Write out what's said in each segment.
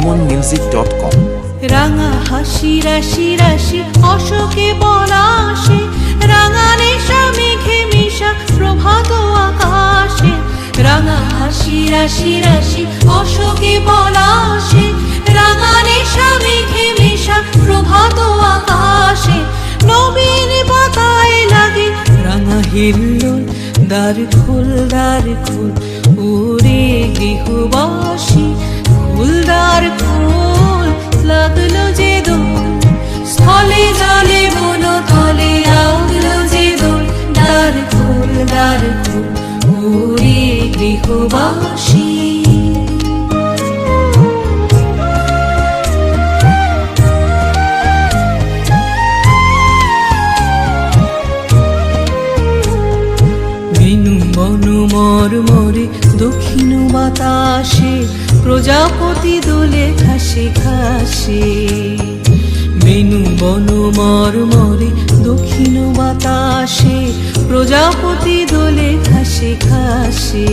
Music dot com রাঙা হাসি, রাশি রাশি, অশোকে পলাশে রাঙা নেশা, মেঘে মিশা, প্রভাত আকাশে। রাঙা হাসি, রাশি রাশি, অশোকে পলাশে রাঙা নেশা, মেঘে মিশা, প্রভাত আকাশে। নবীন পাতায় লাগে রাঙা হিল্লোল দ্বার খোল দ্বার খোল ওরে গৃহবাসী। ফুলদার খোল লাগল বনু মর মরে দক্ষিণ বাতাসে, প্রজাপতি দোলে ঘাসে ঘাসে। মেনু বন মর মরে দক্ষিণ বাতাসে, প্রজাপতি দোলে ঘাসে ঘাসে।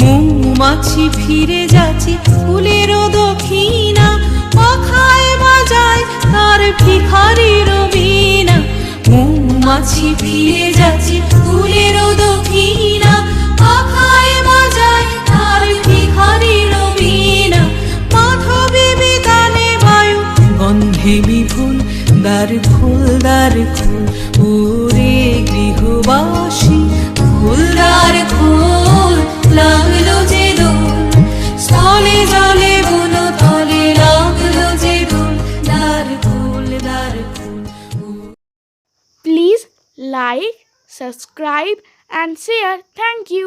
মৌমাছি ফিরে যাচ্ছে ফুলেরও দক্ষিণা, পাখায় বাজায় তার ভিখারির বীণা মৌমাছি ফিরে যাচ্ছে ফুলেরও গন্ধে দ্বার খোল দ্বার খোল ওরে গৃহবাসী ফুলদার খোল লাগল যে দোল স্থলে জলে বন তলে লাগল যে দোল দ্বার খোল দ্বার খোল Please like, subscribe, and share. Thank you.